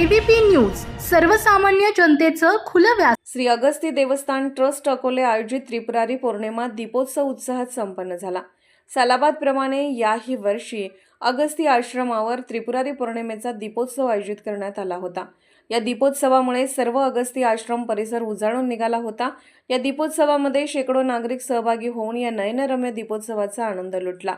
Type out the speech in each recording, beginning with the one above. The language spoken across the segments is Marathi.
एबीपी न्यूज सर्वसामान्य जनतेचं खुलं व्यास श्री अगस्ती देवस्थान ट्रस्ट अकोले आयोजित त्रिपुरारी पौर्णिमा दीपोत्सव उत्साहात संपन्न झाला. सालाबादप्रमाणे याही वर्षी अगस्ती आश्रमावर त्रिपुरारी पौर्णिमेचा दीपोत्सव आयोजित करण्यात आला होता. या दीपोत्सवामुळे सर्व अगस्ती आश्रम परिसर उजाळून निघाला होता. या दीपोत्सवामध्ये शेकडो नागरिक सहभागी होऊन या नयनरम्य दीपोत्सवाचा आनंद लुटला.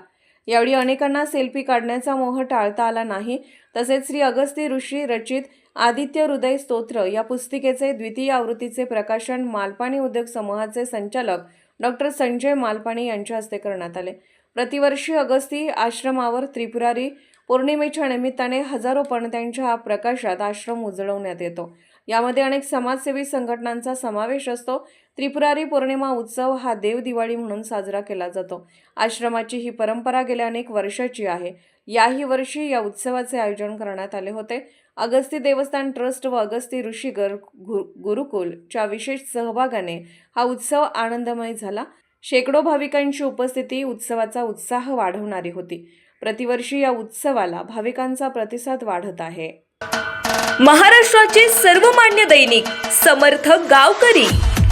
यावेळी अनेकांना सेल्फी काढण्याचा मोह टाळता आला नाही. तसेच श्री अगस्ती ऋषी रचित आदित्य हृदय स्तोत्र या पुस्तिकेचे द्वितीय आवृत्तीचे प्रकाशन मालपाणी उद्योग समूहाचे संचालक डॉक्टर संजय मालपाणी यांच्या हस्ते करण्यात आले. प्रतिवर्षी अगस्ती आश्रमावर त्रिपुरारी पौर्णिमेच्या निमित्ताने हजारो पणत्यांच्या प्रकाशात आश्रम उजळवण्यात येतो. यामध्ये अनेक समाजसेवी संघटनांचा समावेश असतो. त्रिपुरारी पौर्णिमा उत्सव हा देव दिवाळी म्हणून साजरा केला जातो. आश्रमाची ही परंपरा गेल्या अनेक वर्षाची आहे. याही वर्षी या उत्सवाचे आयोजन करण्यात आले होते. अगस्ती देवस्थान ट्रस्ट व अगस्ती ऋषी गर गु- गुरुकुलच्या विशेष सहभागाने हा उत्सव आनंदमय झाला. शेकडो भाविकांची उपस्थिती उत्सवाचा उत्साह वाढवणारी होती. प्रतिवर्षी या उत्सवाला भाविकांचा प्रतिसाद वाढत आहे. महाराष्ट्राचे सर्वमान्य दैनिक समर्थ गावकरी